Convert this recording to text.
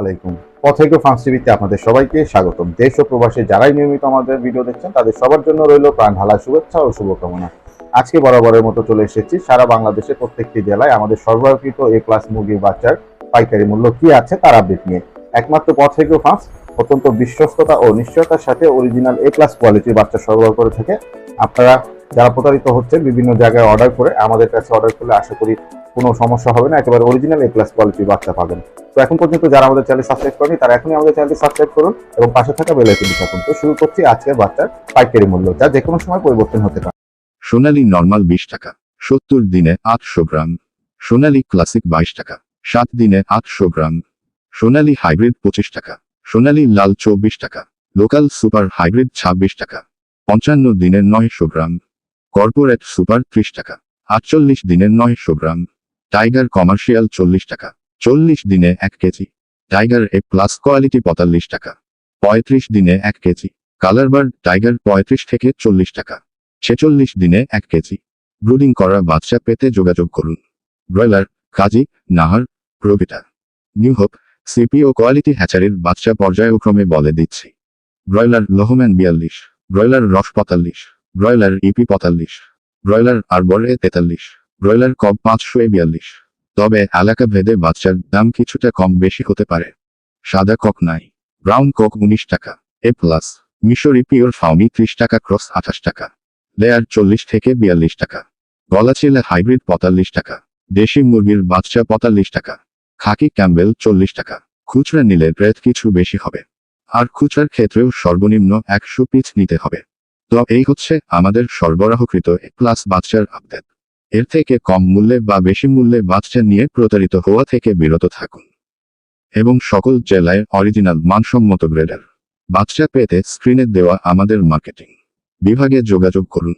আলাইকুম। পথেগো ফার্মস টিভিতে আপনাদের সবাইকে স্বাগতম। দেশ ও প্রবাসে যারাই নিয়মিত আমাদের ভিডিও দেখছেন, তাদের সবার জন্য রইল প্রাণ ঢালা শুভেচ্ছা ও শুভকামনা। আজকে বরাবরের মতো চলে এসেছি। সারা বাংলাদেশের প্রত্যেকটি জেলায় আমাদের সরবরাহকৃত এ ক্লাস মুরগির বাচ্চার পাইকারি মূল্য কি আছে তার আপডেট নিয়ে। একমাত্র পথেগো ফার্মস অত্যন্ত বিশ্বস্ততা ও নিশ্চয়তার সাথে অরিজিনাল এ ক্লাস কোয়ালিটির বাচ্চা সরবরাহ করে থাকে। আপনারা যারা প্রতারিত হচ্ছে বিভিন্ন জায়গায় অর্ডার করে, আমাদের কাছে অর্ডার করলে আশা করি কোনো সমস্যা হবে না, একেবারে অরিজিনাল এ ক্লাস কোয়ালিটির বাচ্চা পাবেন। তো এখন পর্যন্ত যারা আমাদের চ্যানেল সাবস্ক্রাইব করেনি, তারা এখনই আমাদের চ্যানেলটি সাবস্ক্রাইব করুন এবং পাশে থাকা বেল আইকনটি চাপুন তো শুরু করছি আজকের বাচ্চার পাইকারি মূল্য, যা যে কোনো সময় পরিবর্তন হতে পারে। সোনালী নর্মাল বিশ টাকা, সত্তর দিনে আটশো গ্রাম, সোনালী ক্লাসিক বাইশ টাকা, সাত দিনে আটশো গ্রাম, সোনালী হাইব্রিড পঁচিশ টাকা, সোনালী লাল চব্বিশ টাকা লোকাল সুপার হাইব্রিড ছাব্বিশ টাকা, পঞ্চান্ন দিনে নয়শো গ্রাম কর্পোরেট সুপার ত্রিশ টাকা। আটচল্লিশ দিনের নয়শো গ্রাম। টাইগার কমার্শিয়াল চল্লিশ টাকা। চল্লিশ দিনে এক kg. Tiger A plus quality পঁয়তাল্লিশ টাকা। পঁয়ত্রিশ দিনে এক কেজি। কালারবার্ড টাইগার পঁয়ত্রিশ থেকে চল্লিশ টাকা। ছেচল্লিশ দিনে এক কেজি। ব্রুডিং করা বাচ্চা পেতে যোগাযোগ করুন। Broiler, Kazi, Nahar, Provita. New hope, CPO quality হ্যাচারির বাচ্চা পর্যায়ক্রমে বলে দিচ্ছি। ব্রয়লার লোহম্যান বিয়াল্লিশ। ব্রয়লার রস পঁয়তাল্লিশ। ব্রয়লার ইপি পঁয়তাল্লিশ, ব্রয়লার আরবর তেতাল্লিশ, ব্রয়লার কব পাঁচশো এ বিয়াল্লিশ। তবে এলাকা ভেদে বাচ্চার দাম কিছুটা কম বেশি হতে পারে। সাদা কক নাই, ব্রাউন কক উনিশ টাকা, এ প্লাস, মিশরি পিওর ফাউনি ত্রিশ টাকা, ক্রস আঠাশ টাকা, লেয়ার চল্লিশ থেকে বিয়াল্লিশ টাকা, গলাচিলা হাইব্রিড পঁয়তাল্লিশ টাকা, দেশি মুরগির বাচ্চা পঁয়তাল্লিশ টাকা, খাকি ক্যাম্বেল চল্লিশ টাকা, খুচরা নিলে রেট কিছু বেশি হবে। আর খুচরার ক্ষেত্রেও সর্বনিম্ন একশো পিচ নিতে হবে। তো এই হচ্ছে আমাদের সরবরাহকৃত এ প্লাস বাচ্চার আপডেট এর থেকে কম মূল্যে বা বেশি মূল্যে বাচ্চা নিয়ে প্রতারিত হওয়া থেকে বিরত থাকুন। এবং সকল জেলায় অরিজিনাল মানসম্মত গ্রেডার বাচ্চা পেতে স্ক্রিনে দেওয়া আমাদের মার্কেটিং বিভাগে যোগাযোগ করুন।